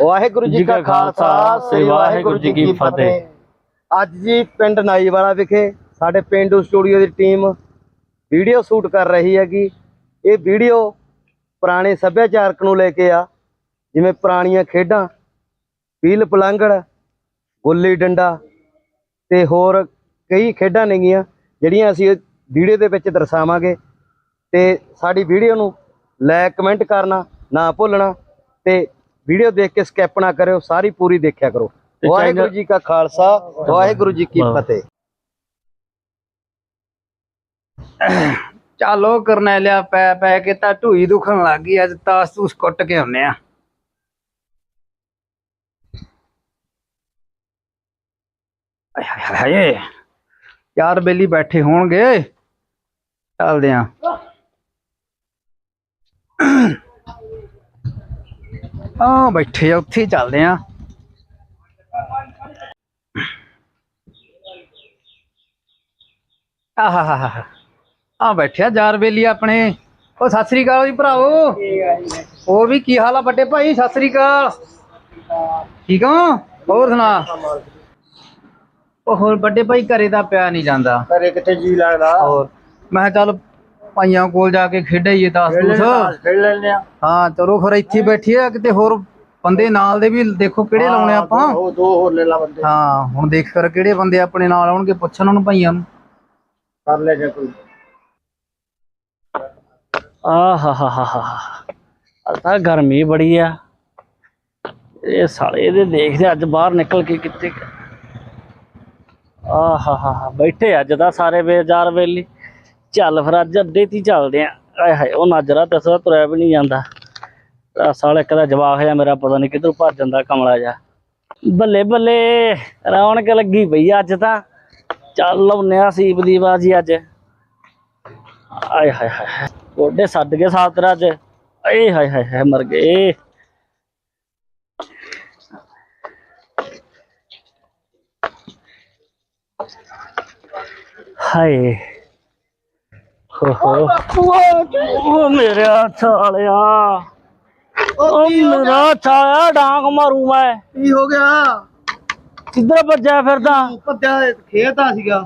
ਵਾਹਿਗੁਰੂ ਜੀ ਕਾ ਖਾਲਸਾ ਸ੍ਰੀ ਵਾਹਿਗੁਰੂ ਜੀ ਕੀ ਫਤਿਹ। ਅੱਜ ਜੀ ਪਿੰਡ ਨਾਈਵਾਲਾ ਵਿਖੇ ਸਾਡੇ ਪਿੰਡੂ ਸਟੂਡੀਓ ਦੀ ਟੀਮ ਵੀਡੀਓ ਸ਼ੂਟ ਕਰ ਰਹੀ ਹੈਗੀ। ਇਹ ਵੀਡੀਓ ਪੁਰਾਣੇ ਸੱਭਿਆਚਾਰਕ ਨੂੰ ਲੈ ਕੇ ਆ ਜਿਵੇਂ ਪੁਰਾਣੀਆਂ ਖੇਡਾਂ ਪੀਲ ਪਲੰਗੜ ਗੁੱਲੀ ਡੰਡਾ ਤੇ ਹੋਰ ਕਈ ਖੇਡਾਂ ਨੇਗੀਆਂ ਜਿਹੜੀਆਂ ਅਸੀਂ ਵੀਡੀਓ ਦੇ ਵਿੱਚ ਦਰਸਾਵਾਂਗੇ। ਤੇ ਸਾਡੀ ਵੀਡੀਓ ਨੂੰ ਲਾਇਕ ਕਮੈਂਟ ਕਰਨਾ ਨਾ ਭੁੱਲਣਾ ਤੇ ਵੀਡੀਓ ਦੇਖ ਕੇ ਸਕਿਪ ਨਾ ਕਰਿਓ ਸਾਰੀ ਪੂਰੀ ਦੇਖਿਆ ਕਰੋ। ਵਾਹਿਗੁਰੂ ਜੀ ਕਾ ਖਾਲਸਾ ਵਾਹਿਗੁਰੂ ਜੀ ਕੀ। ਫਤਿਹ। ਚਾਲੋ ਕਰਨੈਲਿਆ ਪੈ ਪੈ ਕੇ ਤਾਂ ਢੂਈ ਦੁਖਣ ਲੱਗ ਗਈ ਅੱਜ ਤਾਸ ਤੂਸ ਕੁੱਟ ਕੇ ਹੁੰਨੇ ਆ। ਹਾਏ ਯਾਰ ਬੇਲੀ ਬੈਠੇ ਹੋਣਗੇ। ਚੱਲਦੇ ਆ। ਆ ਬੈਠੇ ਆ ਉੱਥੇ ਹੀ ਚੱਲਦੇ ਆ। ਆਹਾਹਾਹਾ ਆ ਬੈਠਿਆ ਯਾਰ ਬੇਲੀ ਆਪਣੇ। ਉਹ ਸਤਿ ਸ੍ਰੀ ਅਕਾਲ ਜੀ ਭਰਾਵੋ। ਹੋਰ ਵੀ ਕੀ ਹਾਲ ਆ ਵੱਡੇ ਭਾਈ ਸਤਿ ਸ੍ਰੀ ਅਕਾਲ। ਠੀਕ ਹੋ? ਹੋਰ ਸੁਣਾ? ਉਹ ਹੋਰ ਵੱਡੇ ਭਾਈ ਘਰੇ ਤਾਂ ਪਿਆ ਨਹੀਂ ਜਾਂਦਾ। ਘਰੇ ਕਿੱਥੇ ਜੀ ਲੱਗਦਾ? ਹੋਰ ਮੈਂ ਚੱਲ ਭਾਈਆਂ ਕੋਲ ਜਾ ਕੇ ਖੇਡਾਈਏ ਤਾਸ ਤੂਸ ਖੇਡ ਲੈਣੇ ਆ ਹਾਂ ਚਲੋ ਫਿਰ ਇੱਥੇ ਹੀ ਬੈਠੀ ਆ ਕਿਤੇ ਹੋਰ ਬੰਦੇ ਨਾਲ ਦੇ ਵੀ ਦੇਖੋ ਕਿਹੜੇ ਲਾਉਣੇ ਆਪਾਂ। ਉਹ ਦੋ ਹੋਰ ਲੈ ਲਾ ਬੰਦੇ। ਹਾਂ ਹੁਣ ਦੇਖ ਕਰ ਕਿਹੜੇ ਬੰਦੇ ਆਪਣੇ ਨਾਲ ਆਉਣਗੇ ਪੁੱਛਣ ਉਹਨਾਂ ਭਾਈਆਂ ਨੂੰ। ਕਰ ਲੈ ਜੇ ਕੋਈ। ਆਹਾਹਾਹਾ ਅੱਜ ਤਾਂ ਗਰਮੀ ਬੜੀ ਆ। ਇਹ ਸਾਲੇ ਇਹਦੇ ਦੇਖਦੇ ਅੱਜ ਬਾਹਰ ਨਿਕਲ ਕੇ ਕਿੱਥੇ ਆਹਾਹਾ ਬੈਠੇ ਅੱਜ ਤਾਂ ਸਾਰੇ ਬੇਜ਼ਾਰ ਵੇਲੀ। ਚੱਲ ਫਿਰ ਅੱਜ ਅੱਡੇ ਤੇ ਚੱਲਦੇ ਆ। ਆਏ ਹਾਏ, ਉਹ ਨਾਜਰਾ ਦੱਸਦਾ ਤੁਰਿਆ ਵੀ ਨਹੀਂ ਜਾਂਦਾ। ਆ ਇੱਕ ਦਾ ਜਵਾਕ ਆ ਮੇਰਾ ਪਤਾ ਨਹੀਂ ਕਿੱਧਰ ਭੱਜ ਜਾਂਦਾ ਕਮਲਾ ਜਾ ਬੱਲੇ ਬੱਲੇ, ਰੌਣਕ ਲੱਗੀ ਪਈ ਅੱਜ ਤਾਂ। ਚੱਲ ਲਾਉਨੇ ਆ ਸੀਪ ਦੀ ਬਾਜੀ ਅੱਜ। ਆਏ ਹਾਏ ਹਾਏ ਗੋਡੇ ਸੱਦ ਗਏ ਸਾਥ ਤੇਰਾ ਅੱਜ। ਏ ਹਾਏ ਹਾਏ ਹਾਏ, ਮਰ ਗਏ। ਹਾਏ। ਉਹ ਮੇਰੇ ਸਾਲਿਆ ਉਹ ਮੇਰਾ ਛਾਇਆ ਡਾਂਗ ਮਾਰੂ ਮੈਂ ਕੀ ਹੋ ਗਿਆ ਕਿੱਧਰ ਭੱਜਿਆ ਫਿਰਦਾ ਪੱਦਿਆ ਖੇਡਦਾ ਸੀਗਾ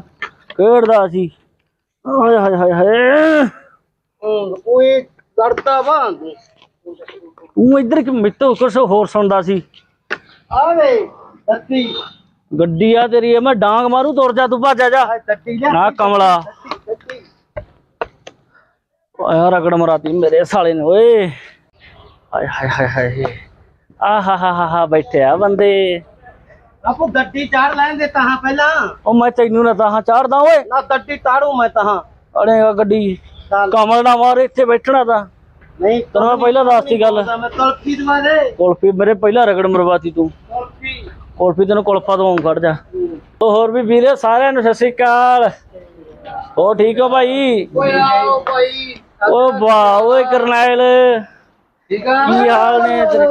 ਖੇਡਦਾ ਸੀ ਹਾਏ ਹਾਏ ਹਾਏ ਹਾਏ ਓਏ ਲੜਦਾ ਵਾ ਤੂੰ ਇੱਧਰ ਕਿ ਮਿੱਤੋਂ ਕੁਛ ਹੋਰ ਸੁਣਦਾ ਸੀ ਆਵੇ ਤੱਤੀ ਗੱਡੀ ਆ ਤੇਰੀ ਇਹ ਮੈਂ ਡਾਂਗ ਮਾਰੂ ਤੁਰ ਜਾ ਤੂੰ ਭੱਜ ਜਾ ਤੱਤੀ ਲੈ ਨਾ ਕਮਲਾ ਯਾਰ ਰਗੜ ਮਰਾਤੀ ਮੇਰੇ ਸਾਲੇ ਨੇ ਓਏ। ਹਾਏ ਹਾਏ ਹਾਏ ਹਾਏ ਆ ਹਾ ਹਾ ਹਾ ਹਾ ਬੈਠੇ ਆ ਬੰਦੇ। ਆਪੋ ਗੱਡੀ ਚਾੜ ਲੈਣ ਦੇ ਤਾਂ ਪਹਿਲਾਂ। ਉਹ ਮੈਂ ਤੈਨੂੰ ਨਾ ਤਾਂ ਚਾੜਦਾ ਓਏ। ਨਾ ਗੱਡੀ ਤਾੜੂ ਮੈਂ ਤਾਂ ਅੜੇ ਗੱਡੀ ਕਮਲ ਨਾ ਮਾਰ ਇੱਥੇ ਬੈਠਣਾ ਤਾਂ। ਨਹੀਂ ਤੈਨੂੰ ਪਹਿਲਾਂ ਦੱਸਤੀ ਗੱਲ। ਮੈਂ ਤਲਖੀ ਦਵਾ ਦੇ। ਕੁਲਫੀ ਮੇਰੇ ਪਹਿਲਾਂ ਰਗੜ ਮਰਵਾਤੀ ਤੂੰ। ਤਲਖੀ ਕੁਲਫੀ ਤੈਨੂੰ ਕੁਲਫਾ ਦਵਾਉਂ ਖੜ ਜਾ। ਹੋਰ ਵੀ ਵੀਰੇ ਸਾਰਿਆਂ ਨੂੰ ਸਤਿ ਸ਼੍ਰੀ ਅਕਾਲ। ਹੋ ਠੀਕ ਹੋ ਭਾਈ? ਓਏ ਆਓ ਭਾਈ ਓ ਵਾਹ ਓਏ ਕਰਨੈਲ। ਠੀਕ ਆ? ਕੀ ਹਾਲ ਨੇ ਤੇਰੇ?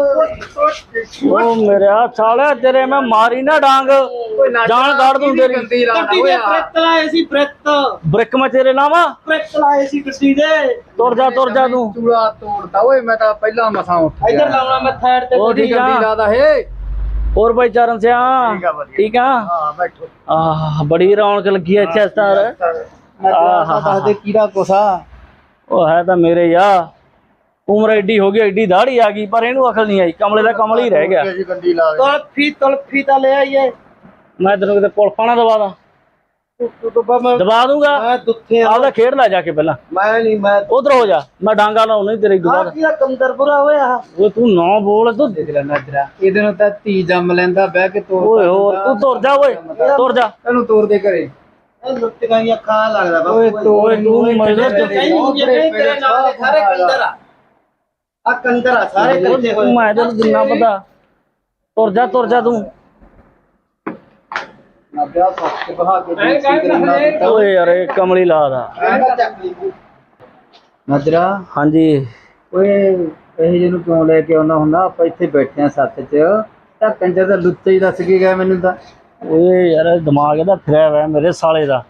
ਓ ਮੇਰੇ ਆ ਸਾਲਿਆ ਤੇਰੇ ਮੈਂ ਮਾਰੀ ਨਾ ਡਾਂਗ। ਜਾਨ ਕੱਢ ਦੂੰ ਤੇਰੀ। ਗੱਡੀ ਦੇ ਬ੍ਰੇਕ ਲਾਏ ਸੀ ਬ੍ਰੇਕ। ਬ੍ਰਿਕ ਮੈਂ ਤੇਰੇ ਲਾਵਾਂ ਬ੍ਰੇਕ ਲਾਏ ਸੀ ਗੱਡੀ ਦੇ। ਤੁਰ ਜਾ ਤੁਰ ਜਾ ਤੂੰ। ਚੂੜਾ ਤੋੜਦਾ ਓਏ ਮੈਂ ਤਾਂ ਪਹਿਲਾਂ ਮਸਾਂ ਉੱਠ ਇੱਧਰ ਲਾਉਣਾ ਮੈਂ ਥਰਡ ਤੇ ਉਹ ਆ। ਲਾਦਾ ਏ ਹੋਰ ਭਾਈ ਚਰਨ ਸਿਆ? ਠੀਕ ਆ ਵਧੀਆ। ਠੀਕ ਆ? ਹਾਂ ਬੈਠੋ। ਆਹ ਬੜੀ ਰੌਣਕ ਲੱਗੀ ਐ ਚੈਸਟਰ ਮੈਂ ਆਹਾ। ਦੇ ਕੀੜਾ ਕੋਸਾ। ਉਹ ਹੈ ਤਾਂ ਮੇਰੇ ਆ ਉਮਰ ਐਡੀ ਹੋ ਗਈ ਐਡੀ ਦਾੜੀ ਆ ਗਈ ਪਰ ਇਹਨੂੰ ਅਕਲ ਨਹੀਂ ਆਈ। ਕਮਲੇ ਦਾ ਕਮਲ ਹੀ ਰਹਿ ਗਿਆ। ਤਲਫੀ ਤਲਫੀ ਤਾਂ ਲੈ ਆਈਏ। ਮੈਂ ਤੈਨੂੰ ਕਿਤੇ ਪੁਲ ਪਾਣਾ ਦਾਂ ਤੂੰ ਮੈਂ ਦਬਾ ਦੂੰਗਾ। ਮੈਂ ਦੁੱਥੇ ਆ। ਆਪਦਾ ਖੇਡ ਲੈ ਜਾ ਕੇ ਪਹਿਲਾਂ। ਮੈਂ ਨਹੀਂ ਮੈਂ ਉਧਰ ਹੋ ਜਾ। ਮੈਂ ਡਾਂਗਾ ਲਾਉਣੀ ਤੇਰੇ ਆ ਦੁਬਾਰਾ ਕੀ ਕੰਦਰ ਬੁਰਾ ਹੋਇਆ? ਓਏ ਤੂੰ ਨਾ ਬੋਲ ਤੂੰ ਦੇਖ ਲੈ ਨਜ਼ਰਾ ਇਹਦੇ ਨੂੰ ਤਾਂ ਧੀ ਜੰਮ ਲੈਂਦਾ ਬਹਿ ਕੇ ਤੋੜ ਓਏ ਹੋਰ ਤੂੰ ਤੁਰ ਜਾ ਓਏ ਤੁਰ ਜਾ। ਇਹਨੂੰ ਤੋੜ ਦੇ ਘਰੇ। ਇਹ ਲੁੱਟ ਗਈ ਅੱਖਾਂ ਲੱਗਦਾ ਬਾਪੂ। ਓਏ ਤੋੜ ਓਏ ਤੂੰ ਮੈਨੂੰ ਕਹੀਂ ਹੋ ਗਿਆ ਤੇਰੇ ਨਾਲ ਦੇ ਸਾਰੇ ਕੰਦਰ ਆ। ਆ ਕੰਦਰ ਆ ਸਾਰੇ ਇਕੱਠੇ ਹੋਏ। ਮੈਂ ਤੈਨੂੰ ਦਿਨਾ ਪਤਾ। ਤੁਰ ਜਾ ਤੁਰ ਜਾ ਤੂੰ। ਨਾ ਵਿਆਹ ਸੱਚ ਕੇ ਬਹਾ ਕੇ ਦੇਸੀ ਗਰੰਨਾ ਦਿੱਤਾ। ਓਏ ਯਾਰ ਇਹ ਕਮਲੀ ਲਾ ਦਾ ਮੈਂ ਚੱਕ ਲਈ ਨਜ਼ਰਾ ਹਾਂਜੀ। ਓਏ ਇਹ ਜਿਹਨੂੰ ਕਿਉਂ ਲੈ ਕੇ ਆਉਣਾ ਹੁੰਦਾ? ਆਪਾਂ ਇੱਥੇ ਬੈਠੇ ਆ ਸੱਤ 'ਚ। ਤਾਂ ਕੰਜਰ ਦਾ ਲੁੱਚਾ ਹੀ ਦੱਸ ਕੇ ਗਿਆ ਮੈਨੂੰ ਤਾਂ। ਓਏ ਯਾਰ ਦਿਮਾਗ ਇਹਦਾ ਫਿਰਿਆ ਹੋਇਆ ਮੇਰੇ ਸਾਲੇ ਦਾ।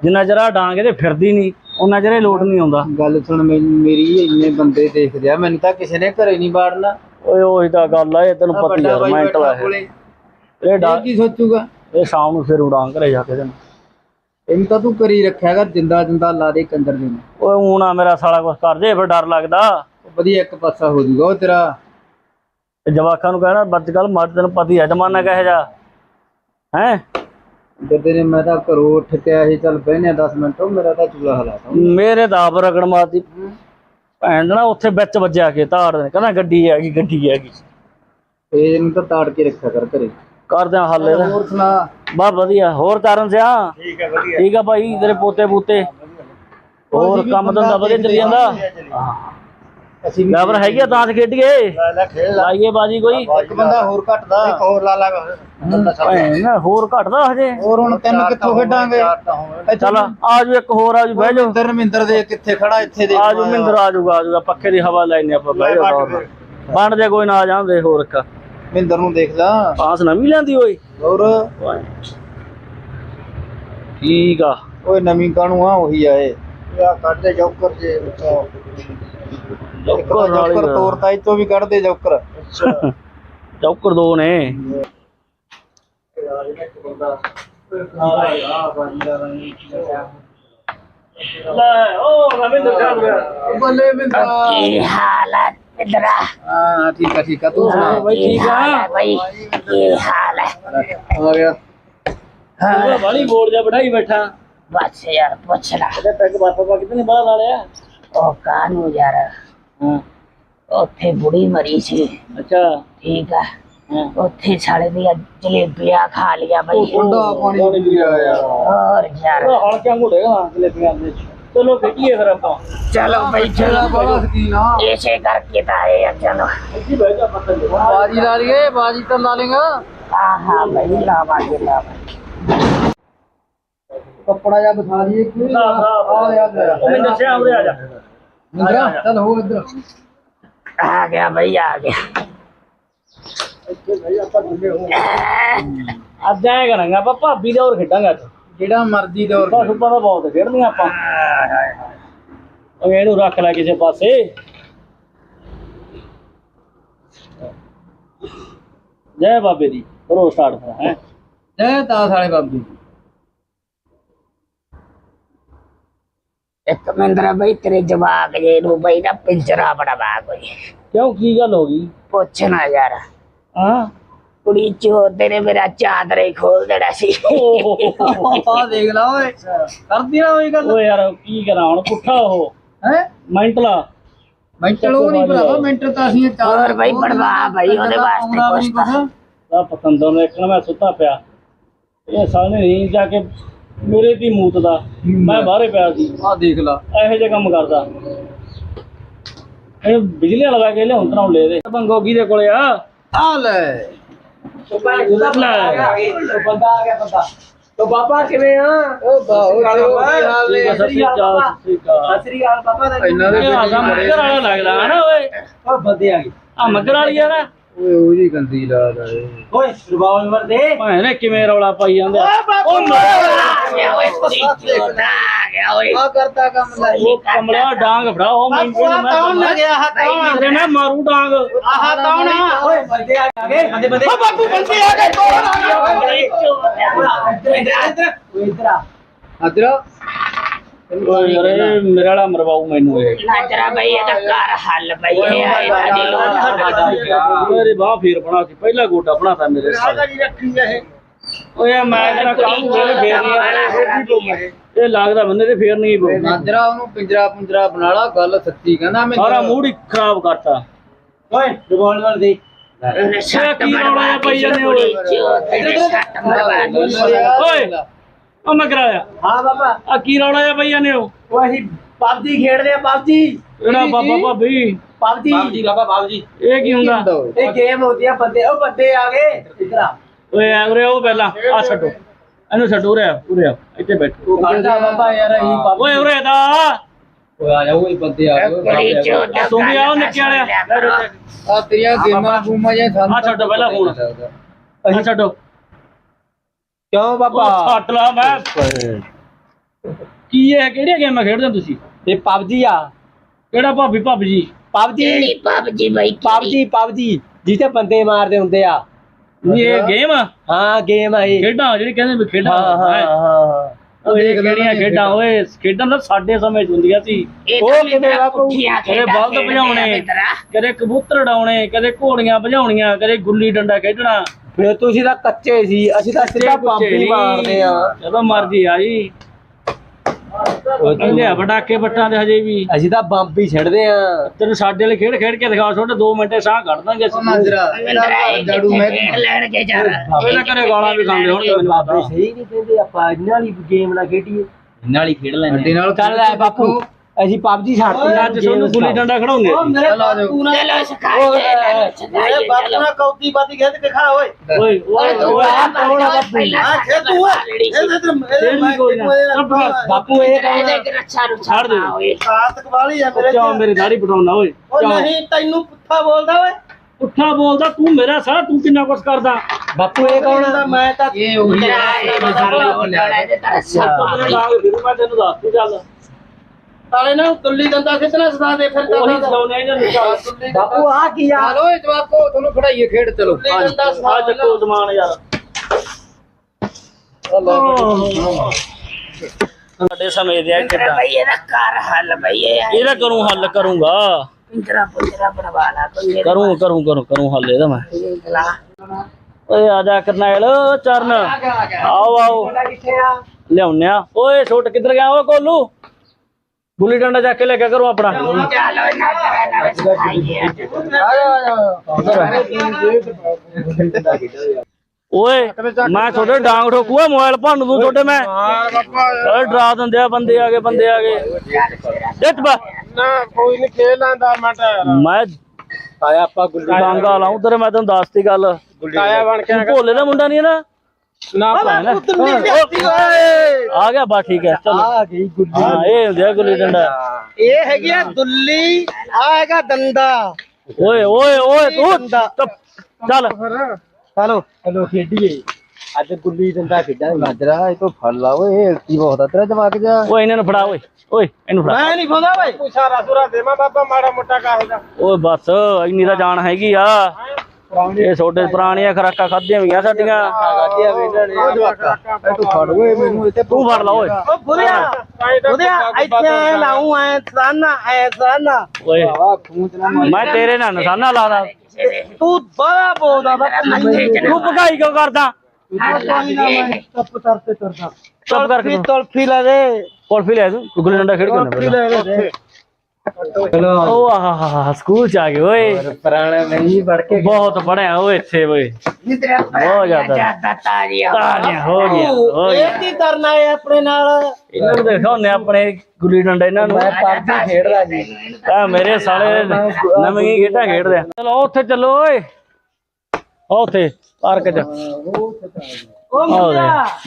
ਜਿੰਨਾ ਚਿਰ ਆਹ ਡਾਂਗ ਇਹਦੇ ਫਿਰਦੀ ਨਹੀਂ ਉਹਨਾਂ ਚਿਰ ਇਹ ਲੋਟ ਨਹੀਂ ਆਉਂਦਾ। ਗੱਲ ਸੁਣ ਮੇ- ਮੇਰੀ ਇੰਨੇ ਬੰਦੇ ਦੇਖਦੇ ਆ ਮੈਨੂੰ ਤਾਂ ਕਿਸੇ ਨੇ ਘਰੇ ਨਹੀਂ ਬਾੜਨਾ। ਓਏ ਉਹੀ ਤਾਂ ਗੱਲ ਆ ਇਹ ਤੈਨੂੰ ਪਤਾ ਹੀ ਆ ਬਾਈ ਮੈਂਟਲ ਬੈਠਾ ਆ ਕੋਲੇ। ਇਹ ਡਰ ਕੀ ਸੋਚੂਗਾ? ਇਹ ਸ਼ਾਮ ਨੂੰ ਫਿਰ ਉਡਾਂ ਘਰੇ ਜਾ ਕੇ ਤੈਨੂੰ ਇਹਨੂੰ ਤਾਂ ਤੂੰ ਕਰੀ ਰੱਖਿਆਗਾ ਜਿੰਦਾ ਜਿੰਦਾ ਲਾ ਦੇ ਕੰਦਰ ਦੇ ਨੂੰ ਓਏ ਊਂ ਨਾ ਮੇਰਾ ਸਾਲਾ ਕੁਛ ਕਰ ਜੇ ਫਿਰ ਡਰ ਲੱਗਦਾ। ਵਧੀਆ ਇੱਕ ਪਾਸਾ ਹੋ ਜਾਊਗਾ ਉਹ ਤੇਰਾ। ਤੇ ਜਵਾਕਾਂ ਨੂੰ ਕਹਿਣਾ ਬੱਜ ਗੱਲ ਮਰ ਤੈਨੂੰ ਪਤਾ ਹੀ ਆ ਜ਼ਮਾਨਾ ਕਿਹੋ ਜਾ ਹੈ? ਜਦੇ ਨੇ ਮੈਂ ਤਾਂ ਘਰੋਂ ਉੱਠ ਕੇ ਆਹੀ ਚੱਲ ਬਹਿਨੇ 10 ਮਿੰਟ ਉਹ ਮੇਰਾ ਤਾਂ ਚੂਲਾ ਹਲਾਤਾ ਮੇਰੇ ਤਾਂ ਆਪ ਰਗੜ ਮਾਰਦੀ। ਭੈਣ ਦਾ ਨਾ ਉੱਥੇ ਵਿੱਚ ਵੱਜਿਆ ਕੇ ਤਾੜ ਦੇ ਕਹਿੰਦਾ ਗੱਡੀ ਹੈਗੀ ਗੱਡੀ ਹੈਗੀ। ਤੇ ਇਹਨੂੰ ਤਾਂ ਤਾੜ ਕੇ ਰੱਖਿਆ ਕਰ ਘਰੇ। ਕਰਦੇ ਆ ਹੱਲ ਇਹਦਾ। ਹੋਰ ਸੁਣਾ। ਬਾ ਵਧੀਆ ਹੋਰ ਤਾਰਨ ਸਿਆ? ਠੀਕ ਹੈ ਵਧੀਆ। ਠੀਕ ਆ ਭਾਈ ਤੇਰੇ ਪੋਤੇ ਪੂਤੇ? ਹੋਰ ਕੰਮ ਧੰਦਾ ਵਧੀਆ ਚੱਲੀ ਜਾਂਦਾ? ਅਸੀਂ ਵੀ ਲੈਵਰ ਹੈਗੀ ਆ ਤਾਂ ਖੇਡੀਏ ਲਾਈਏ ਬਾਜੀ ਕੋਈ। ਇੱਕ ਬੰਦਾ ਹੋਰ ਘਟਦਾ। ਇੱਕ ਹੋਰ ਲਾ ਲਾ ਭੈਣ ਹੋਰ ਘਟਦਾ ਹਜੇ। ਹੋਰ ਹੁਣ ਤਿੰਨ ਕਿੱਥੋਂ ਖੇਡਾਂਗੇ? ਚਲ ਆਜੂ ਇੱਕ ਹੋਰ ਆਜੂ ਬਹਿ ਜਾਓ। ਮਿੰਦਰ ਮਿੰਦਰ ਦੇ ਕਿੱਥੇ ਖੜਾ ਇੱਥੇ ਦੇ ਆਜੂ ਮਿੰਦਰ ਆਜੂਗਾ ਆਜੂਗਾ। ਪੱਖੇ ਦੀ ਹਵਾ ਲੈਣੇ ਆਪਾਂ ਬਹਿ ਜਾਓ। ਬਣ ਜੇ ਕੋਈ ਨਾ ਆ ਜਾਂਦੇ ਹੋਰ ਇੱਕ। ਮਿੰਦਰ ਨੂੰ ਦੇਖ ਲਾ। ਪਾਸ ਨਵੀਂ ਲੈਂਦੀ ਓਏ ਹੋਰ? ਠੀਕ ਆ। ਓਏ ਨਵੀਂ ਕਾਣੂ ਆ? ਉਹੀ ਆਏ ਆ ਕੱਢਦੇ ਜੌਕਰ ਜੇ ਜੌਕਰ ਨਾਲ ਹੀ ਜੌਕਰ ਤੋਰਤਾ ਇਤੋਂ ਵੀ ਕੱਢਦੇ ਜੌਕਰ। ਚੌਕਰ ਦੋ ਨੇ। ਲੈ ਓ ਰਵਿੰਦਰ ਸਾਹਿਬ ਬੱਲੇ ਮਿੰਦਰ ਕੀ ਹਾਲ ਹੈ ਮਿੱਤਰਾ ਹਾਂ ਠੀਕ ਆ ਠੀਕ ਆ ਤੂੰ ਸੁਣਾ ਬਈ ਠੀਕ ਆ ਬਈ ਕੀ ਹਾਲ ਹੈ ਆ ਗਿਆ ਤੂੰ ਬਾਲੀ ਬੋੜ ਜਾ ਬਿਠਾਈ ਬੈਠਾ ਬਸ ਯਾਰ ਪੁੱਛ ਲੈ ਇਹਦੇ ਪੈਗ ਬਾਪਾ ਕਿਤਨੇ ਬਾਹਰ ਲਾ ਲਿਆ ਉਹ ਕਾਨੂੰ ਯਾਰ ਹਾਂ ਉੱਥੇ ਬੁੜੀ ਮਰੀ ਸੀ ਅੱਛਾ ਠੀਕ ਹੈ ਹਾਂ ਉੱਥੇ ਸਾਲੇ ਦੀਆਂ ਜਲੇਬੀਆਂ ਖਾ ਲਿਆ ਬਈ ਠੰਡਾ ਪਾਣੀ ਪੀ ਰਿਹਾ ਯਾਰ ਹੋਰ ਯਾਰ ਉਹ ਹਲ ਕਿਆ ਮੁੜੇਗਾ ਜਲੇਬੀਆਂ ਦੇ ਚਲੋ ਖੇਡੀਏ ਫਿਰ ਆਪਾਂ ਚਲੋ ਬਈ ਚਲੋ ਬੜਾ ਸਕੀਨ ਆ ਇਸੇ ਕਰਕੇ ਤਾਂ ਆਏ ਆ ਚਲੋ ਇੱਥੇ ਬਹਿ ਜਾ ਪੱਤਲ ਦੇ ਬਾਜੀ ਲਾ ਲਈਏ ਬਾਜੀ ਤਾਂ ਲਾ ਲੇਗਾ ਹਾਂ ਹਾਂ ਬਈ ਲਾਵਾਂਗੇ ਲਾਵਾਂਗੇ ਕੱਪੜਾ ਜਾਂ ਬਿਠਾ ਲਈਏ ਕਿ ਆ ਗਿਆ ਉਹ ਮੈਨੂੰ ਦੱਸਿਆ ਉਰੇ ਆ ਜਾ ਮਿੰਦਰਾ ਚੱਲ ਹੋ ਇੱਧਰ ਆ ਗਿਆ ਬਈ ਆ ਗਿਆ ਅੱਜ ਐ ਕਰਾਂਗੇ ਆਪਾਂ ਭਾਬੀ ਦੇ ਹੋਰ ਖੇਡਾਂਗੇ ਅੱਜ ਜਿਹੜਾ ਮਰਜ਼ੀ ਦੌਰ ਸੁੱਪਾ ਸੁੱਪਾ ਦਾ ਬਹੁਤ ਖੇਡਦੀਆਂ ਆਪਾਂ। ਉਹ ਇਹਨੂੰ ਰੱਖ ਲੈ ਕਿਸੇ ਪਾਸੇ। ਜੈ ਬਾਬੇ ਦੀ ਕਰੋ ਸਟਾਰਟ ਫਿਰ ਹੈ। ਜੈ ਤਾਸ ਵਾਲੇ ਬਾਬੂ ਇੱਕ ਮਿੰਦਰਾ ਬਈ ਤੇਰੇ ਜਵਾਕ ਜੇ ਨੂੰ ਬਈ ਨਾ ਪਿੰਜਰਾ ਬਣਵਾ ਕੋਈ। ਕਿਉਂ ਕੀ ਗੱਲ ਹੋ ਗਈ? ਪੁੱਛਣਾ ਯਾਰ। ਹਾਂ। ਕੁੜੀ ਚੋਦੇ ਨੇ ਮੇਰਾ ਚਾਦਰੇ ਖੋਲ ਦੇਣਾ ਸੀ। ਆ ਦੇਖ ਲਾ ਓਏ ਕਰਦੀ ਨਾ ਉਹੀ ਗੱਲ। ਓਏ ਯਾਰ ਕੀ ਕਰਾਂ ਹੁਣ ਪੁੱਠਾ ਉਹ। ਹੈ? ਮੈਂਟਲਾ ਮੈਂਟਲ ਉਹ ਨਹੀਂ ਭਰਾਵਾ ਮੈਂਟਲ ਤਾਂ ਅਸੀਂ ਚਾਰ ਹੋਰ ਬਈ ਬਣਵਾ ਬਈ ਉਹਦੇ ਵਾਸਤੇ ਕੁਛ ਤਾਂ। ਦਾ ਪਤੰਦਰ ਨੇ ਇੱਕ ਨਾ ਮੈਂ ਸੁੱਤਾ ਪਿਆ। ਇਹ ਸਾਲੇ ਨਹੀਂ ਜਾ ਕੇ ਮੇਰੇ ਦੀ ਮੂਤ ਦਾ। ਮੈਂ ਬਾਹਰੇ ਪਿਆ ਸੀ। ਆ ਦੇਖ ਲਾ। ਇਹੋ ਜਿਹੇ ਕੰਮ ਕਰਦਾ। ਇਹ ਬਿਜਲੀ ਲਗਾ ਕੇ ਲਿਆਉਂ ਤਰਾਉ ਲੈ ਦੇ। ਬੰਗੋਗੀ ਦੇ ਕੋਲੇ ਆ। ਆ ਲੈ। ਤੋ ਬਾਬਾ ਕਿਵੇਂ ਆ? ਓ ਬਾਹੋ ਕੀ ਹਾਲ ਠੀਕ ਹੈ ਸਤਿ ਸ੍ਰੀ ਅਕਾਲ ਸਤਿ ਸ੍ਰੀ ਅਕਾਲ। ਇਹਨਾਂ ਦੇ ਇਹ ਆਸਾ ਮੱਗਰ ਵਾਲਾ ਲੱਗਦਾ ਹੈ ਨਾ ਓਏ। ਆ ਬੰਦੇ ਆ ਗਏ ਆ ਮੱਗਰ ਵਾਲੀ ਆ ਨਾ। ਓਏ ਉਹਦੀ ਗੰਦੀ ਲਾਲ ਆ ਇਹ। ਓਏ ਰਿਵਾਲਵਰ ਦੇ। ਭਾਵੇਂ ਨੇ ਕਿਵੇਂ ਰੌਲਾ ਪਾਈ ਜਾਂਦੇ ਆ? ਓ ਆ ਗਿਆ ਓਏ ਆ ਗਿਆ ਓਏ। ਆ ਕਰਦਾ ਕੰਮ ਲੈ ਉਹ ਕਮਲਾ ਡਾਂਗ ਫੜਾ ਉਹ ਮੈਂ ਮੈਂ ਕੌਣ ਲੱਗਿਆ ਹੱਥ ਤੇਰੇ ਮੈਂ ਮਾਰੂ ਡਾਂਗ। ਆਹ ਕੌਣ ਆ? ਓਏ ਬੰਦੇ ਆ ਗਏ ਬੰਦੇ ਬੰਦੇ। ਓ ਬਾਪੂ ਬੰਦੇ ਆ ਗਏ ਕੌਣ ਆ? ਕੁੜੀ ਚੋਦਾ ਅਦਰਾ ਓਏ ਯਾਰ ਇਹ ਮੇਰੇ ਵਾਲਾ ਮਰਵਾਉ ਮੈਨੂੰ ਇਹ। ਨਾਜਰਾ ਬਈ ਇਹਦਾ ਘਰ ਹੱਲ ਬਈ ਇਹ ਆਏ ਤਾਂ ਨਹੀਂ ਲੋੜ ਮੇਰੀ ਬਾਹ ਫੇਰ ਬਣਾ ਸੀ ਪਹਿਲਾ ਗੋਡਾ ਬਣਾਤਾ ਮੇਰੇ ਸਾਲ। ਓਏ ਮੈਂ ਤੇਰਾ ਕੰਮ ਮੇਰੇ ਫੇਰ ਨਹੀਂ ਆਇਆ। ਇਹ ਲੱਗਦਾ ਬੰਦੇ ਤੇ ਫੇਰ ਨਹੀਂ ਬੋ ਨਾਜਰਾ ਉਹਨੂੰ ਪਿੰਜਰਾ ਪੁੰਜਰਾ ਬਣਾ ਲਾ ਗੱਲ ਸੱਚੀ ਕਹਿੰਦਾ ਮੈਂ ਸਾਰਾ ਮੂਡ ਹੀ ਖਰਾਬ ਕਰਤਾ। ਓਏ ਰਿਵਾਲਵਰ ਦੇ। ਸੱਟ ਕੀ ਰੌਲਾ ਜਿਹਾ ਪਾਈ ਜਾਂਦੇ ਓਏ? ਕੁੜੀ ਚੋਦੇ ਨੇ ਸੱਟ ਮਰਵਾ ਦਿੱਤੀ। ਓਏ ਉਹ ਮੈਂ ਕਰਾਇਆ। ਹਾਂ ਬਾਬਾ। ਆ ਕੀ ਰੌਲਾ ਪਈ ਜਾਂਦੇ ਹੋ? ਉਹ ਅਸੀਂ ਪਬਜੀ ਖੇਡਦੇ ਆ ਪਬਜੀ। ਇਹੜਾ ਬਾਬਾ ਭਾਬੀ? ਪਬਜੀ। ਪਬਜੀ ਬਾਬਾ ਪਬਜੀ। ਇਹ ਕੀ ਹੁੰਦਾ? ਇਹ ਗੇਮ ਹੁੰਦੀ ਆ ਬੰਦੇ ਉਹ ਬੰਦੇ ਆ ਗਏ। ਇਧਰ ਆ। ਓਏ ਐ ਉਰੇ ਉਹ ਪਹਿਲਾਂ। ਆ ਛੱਡੋ। ਇਹਨੂੰ ਛੱਡੋ ਉਰੇ ਆ ਉਰੇ ਆ ਇੱਥੇ ਬੈਠੋ। ਖੜਦਾ ਬਾਬਾ ਯਾਰ ਅਸੀਂ ਓਏ ਉਰੇ ਦਾ ਓਏ ਆ ਜਾ ਓਏ ਬੰਦੇ ਆ ਚੋਦਾ ਤੂੰ ਵੀ ਆਓ ਨਿੱਕੇ ਵਾਲਿਆ। ਆ ਤੇਰੀਆਂ ਗੇਮਾਂ ਗੂਮਾਂ ਜਾਂ ਸਾਨੂੰ ਆ ਛੱਡੋ ਪਹਿਲਾਂ ਫੋਨ ਅਸੀਂ ਛੱਡੋ। ਕਿਉਂ ਉਹ ਛੱਡ ਲਾ ਮੈਂ। ਕੀ ਹੈ ਕਿਹੜੀਆਂ ਗੇਮਾਂ ਖੇਡਦੇ ਹੋ ਤੁਸੀਂ? ਇਹ ਪਬਜੀ ਆ। ਕਿਹੜਾ ਭਾਬੀ ਭਾਬੀ ਜੀ? ਪਬਜੀ ਕਿਹੜੀ ਪਬਜੀ ਬਾਈ ਪਬਜੀ ਪਬਜੀ ਜਿੱਥੇ ਬੰਦੇ ਮਾਰਦੇ ਹੁੰਦੇ ਆ। ਇਹ ਗੇਮ ਹਾਂ ਗੇਮ ਆ ਇਹ। ਖੇਡਾਂ ਜਿਹੜੀ ਕਹਿੰਦੇ ਵੀ ਖੇਡਾਂ। ਹਾਂ ਹਾਂ ਹੈਂ। ਹਾਂ ਓਏ ਕਿਹੜੀਆਂ ਖੇਡਾਂ? ਓਏ ਖੇਡਾਂ ਤਾਂ ਸਾਡੇ ਸਮੇਂ ਚ ਹੁੰਦੀਆਂ ਸੀ। ਉਹ ਤਾਂ ਕਿਵੇਂ ਮੇਰਾ ਬਾਪੂ? ਪੁੱਠੀਆਂ ਕਦੇ ਖੇਡਾਂ ਬਲਦ ਖੇਡਣੀਆਂ ਭਜਾਉਣੇ ਮਿੱਤਰਾ। ਕਦੇ ਕਬੂਤਰ ਉਡਾਉਣੇ ਕਦੇ ਘੋੜੀਆਂ ਭਜਾਉਣੀਆਂ ਕਦੇ ਗੁੱਲੀ ਡੰਡਾ ਖੇਡਣਾ। ਫਿਰ ਤੁਸੀਂ ਤਾਂ ਕੱਚੇ ਸੀ ਅਸੀਂ ਤਾਂ ਸਿੱਧਾ ਪੰਪ ਹੀ ਮਾਰਦੇ ਆ। ਜਦੋਂ ਮਰਜ਼ੀ ਆਈ ਕਹਿੰਦੇ ਆ ਪਟਾਕੇ ਬੱਟਾਂ ਦੇ ਹਜੇ ਵੀ। ਅਸੀਂ ਤਾਂ ਬੰਬ ਹੀ ਛੱਡਦੇ ਆ। ਤੈਨੂੰ ਸਾਡੇ ਵਾਲੇ ਖੇਡ ਖੇਡ ਕੇ ਦਿਖਾ ਛੋਟੇ 2 ਮਿੰਟੇ ਸਾਹ ਕੱਢ ਦਾਂਗੇ ਅਸੀਂ। ਮਿੱਤਰਾ, ਇਹ ਕਿੱਥੇ ਖੇਡ ਲੈਣਗੇ ਯਾਰ ਪਹਿਲਾਂ ਕਰੇ ਗਾਲਾਂ ਵੀ ਖਾਂਦੇ ਹੋਣਗੇ ਮੈਨੂੰ ਪਤਾ। ਸਹੀ ਨਹੀਂ ਕਹਿੰਦੇ ਆਪਾਂ ਇਹਨਾਂ ਵਾਲੀ ਗੇਮ ਨਾ ਖੇਡੀਏ। ਨਾਲ ਹੀ ਖੇਡ ਨਾਲ ਚੱਲ ਲੈ ਬਾਪੂ। ਅਸੀਂ ਪਬਜੀ ਛੱਡਦੇ ਆ ਅੱਜ ਤੁਹਾਨੂੰ ਗੁੱਲੀ ਡੰਡਾ ਖੜਾਉਂਦੇ ਆ ਮੇਰੇ ਬਾਪੂ ਨਾਲ ਚਲੋ ਸਿਖਾਈਏ ਬਾਪੂ ਚਲੋ। ਨਾਲ ਕੌਤੀ ਬਾਤੀ ਖੇਡ ਕੇ ਖਾ ਓਏ। ਓਏ ਓਏ ਤੂੰ ਕੌਣਾ ਬਾਪੂ। ਆ। ਖੇ ਤੂੰ ਓਏ ਇਹ ਤੇ। ਬਾਪੂ ਇਹ ਨੂੰ ਛੱਡ ਦੇ। ਓਏ। ਕਾਤਕ ਵਾਲੀ ਆ ਮੇਰੇ ਚਾਹ ਮੇਰੀ ਦਾੜੀ ਪਟਾਉਂਦਾ ਓਏ। ਨਹੀਂ ਤੈਨੂੰ ਪੁੱਠਾ ਬੋਲਦਾ ਓਏ। ਪੁੱਠਾ ਬੋਲਦਾ ਤੂੰ ਮੇਰਾ ਸਾਹ ਤੂੰ ਕਿੰਨਾ ਕੁਛ ਕਰਦਾ? ਬਾਪੂ ਇਹ ਕੌਣ ਆ? ਮੈਂ ਤਾਂ ਇਹ ਉਹੀ ਤੇਰਾ ਇਹ ਇਹਦੇ ਤਾਂ ਰੱਛਾ ਤੇਰੇ ਨਾਲ ਫਿਰ ਮੈਂ ਤੈਨੂੰ ਦੱਸ ਤੂੰ ਚੱਲ ਤਾਲੇ ਨਾ ਦੁੱਲੀ ਦੰਦਾ ਖਿੱਚਣਾ ਸਿਖਾ ਦੇ ਫਿਰ ਉਹੀ ਤਾਂ ਸੌਣੇ ਇਹਨਾਂ ਨੂੰ ਚੱਲ ਬਾਪੂ ਆ ਕੀ ਆ? ਚਲੋ ਇਹ ਜਵਾਕੋ ਤੁਹਾਨੂੰ ਖੜਾਈਏ ਖੇਡ ਚਲੋ। ਆ ਚੱਕੋ ਸਮਾਨ ਯਾਰ। ਸਾਡੇ ਸਮੇਂ ਦੇ ਕਿੱਦਾਂ? ਬਈ ਇਹਦਾ ਕਰ ਹੱਲ ਬਈ ਇਹ ਇਹਦਾ ਕਰੂੰ ਹੱਲ ਕਰੂੰਗਾ। ਮਿੱਤਰਾ ਪੁੱਤਰਾ ਬਣਵਾ ਲਾ ਕੋਈ ਮੇਰੇ ਕਰੂੰ ਕਰੂੰ ਕਰੂੰ ਕਰੂੰ ਹੱਲ ਇਹਦਾ ਮੈਂ। ਓਏ ਆ ਜਾ ਕਰਨੈਲ ਚਰਨ। ਆਓ ਆਓ। ਲਿਆਉਨੇ ਆ? ਓਏ ਛੋਟ ਕਿੱਧਰ ਗਿਆ? ਓਏ ਕੋਲੂ ਗੁੱਲੀ ਡੰਡਾ ਚੱਕ ਕੇ ਲੈ ਕੇ ਕਰੋ ਆਪਣਾ। ਓਏ ਮੈਂ ਤੁਹਾਡੇ ਡਾਂਗ ਠੋਕੂਆ ਮੋਬਾਈਲ ਭੰਨ ਦੂੰ ਤੁਹਾਡੇ ਮੈਂ। ਓਏ ਡਰਾ ਦਿੰਦੇ ਆ ਬੰਦੇ ਆ ਗਏ ਬੰਦੇ ਆ ਗਏ। ਇੱਟ ਬਾ। ਨਾ ਕੋਈ ਨਹੀਂ ਖੇਡ ਲੈਂਦਾ ਮੈਂ ਮੈਂ ਆਇਆ ਆਪਾਂ ਗੁੱਲੀ ਡਾਂਗਾ ਲਾਉਂ ਤੇਰੇ ਮੈਂ ਤੈਨੂੰ ਦੱਸਤੀ ਗੱਲ। ਆਇਆ ਬਣ ਕੇ ਭੋਲੇ ਦਾ ਮੁੰਡਾ ਨਹੀਂ ਹੈ ਨਾ? ਨਾ ਆ ਗਿਆ ਬਾ ਠੀਕ ਹੈ ਚਲੋ। ਆ ਗਈ ਗੁੱਲੀ। ਹਾਂ ਇਹ ਹੁੰਦੇ ਆ ਗੁੱਲੀ ਡੰਡਾ। ਇਹ ਹੈਗੀ ਆ ਦੁੱਲੀ ਆ ਹੈਗਾ ਦੰਦਾ। ਓਏ ਓਏ ਓਏ ਤੂੰ ਚੱਲ। ਹਲੋ ਚਲੋ ਖੇਡੀਏ। ਅੱਜ ਗੁੱਲੀ ਡੰਡਾ ਖੇਡਾਂਗੇ ਗਾਜਰਾ ਇਹ ਤੋਂ ਫੜ ਲਾ ਓਏ ਇਹ ਕੀ ਬਹੁਤ ਆ ਤੇਰਾ ਜਵਾਕ ਜਾ ਓਏ ਇਹਨਾਂ ਨੂੰ ਫੜਾ ਓਏ ਓਏ ਇਹਨੂੰ ਫੜਾ। ਮੈਂ ਨਹੀਂ ਫੋਂਦਾ ਓਏ ਤੂੰ ਸਾਰਾ ਸੁਰਾ ਦੇਵਾ ਬਾਬਾ ਮਾੜਾ ਮੋਟਾ ਕਾਹੇ ਦਾ ਓਏ ਬਸ ਇੰਨੀ ਤਾਂ ਜਾਨ ਹੈਗੀ ਆ। ਇਹ ਛੋਟੇ ਪੁਰਾਣੀਆਂ ਖਰਾਕਾਂ ਖਾਧੀਆਂ ਵੀਆਂ ਸਾਡੀਆਂ। ਨੇ ਇਹ ਤੋਂ ਫੜ ਓਏ ਮੈਨੂੰ ਇੱਥੇ ਤੂੰ ਫੜ ਲਾ ਓਏ। ਓ ਬੁਰਿਆ ਬੁਰਿਆ ਇੱਥੇ ਲਾਉਂ ਐ ਸਾਨਾ ਐ ਸਾਨਾ। ਓਏ। ਮੈਂ ਤੇਰੇ ਨਾਲ ਨਿਸ਼ਾਨਾ ਲਾਦਾ ਤੂੰ ਬੜਾ ਬੋਲਦਾ ਤੂੰ ਭਗਾਈ ਕਿਉਂ ਕਰਦਾ? ਤੁਰਦਾ। ਚੁੱਪ ਕਰਕੇ ਤੂੰ ਤਲਫੀ ਲੈ ਦੇ। ਕੁਲਫੀ ਲੈ ਤੂੰ ਗੁੱਲੀ ਡੰਡਾ ਖੇਡ ਕੇ ਲੈ ਆਹਾ ਸਕੂਲ ਚ ਆ ਗਏ ਓਏ। ਪੁਰਾਣਾ ਨਹੀਂ ਵੜ ਕੇ ਬਹੁਤ ਪੜਿਆ ਓਏ ਇੱਥੇ ਓਏ। ਬਹੁਤ ਜ਼ਿਆਦਾ। ਜ਼ਿਆਦਾ ਤਾਰੀਆਂ ਤਾਰੀਆਂ ਹੋ ਗਿਆ ਹੋ ਗਿਆ ਇਹ ਕੀ ਕਰਨਾ ਹੈ ਆਪਣੇ ਨਾਲ? ਇਹਨਾਂ ਨੂੰ ਦਿਖਾਉਨੇ ਆਪਣੇ ਗੁੱਲੀ ਡੰਡਾ ਇਹਨਾਂ ਨੂੰ। ਮੈਂ ਪਬਜੀ ਖੇਡਦਾ ਜੀ। ਆ ਮੇਰੇ ਸਾਲੇ ਨਵੀਂ ਖੇਡਾਂ ਖੇਡਦੇ ਆ। ਚਲੋ ਉੱਥੇ ਚੱਲੋ ਓਏ। ਉੱਥੇ ਪਾਰਕ 'ਚ। ਉਹ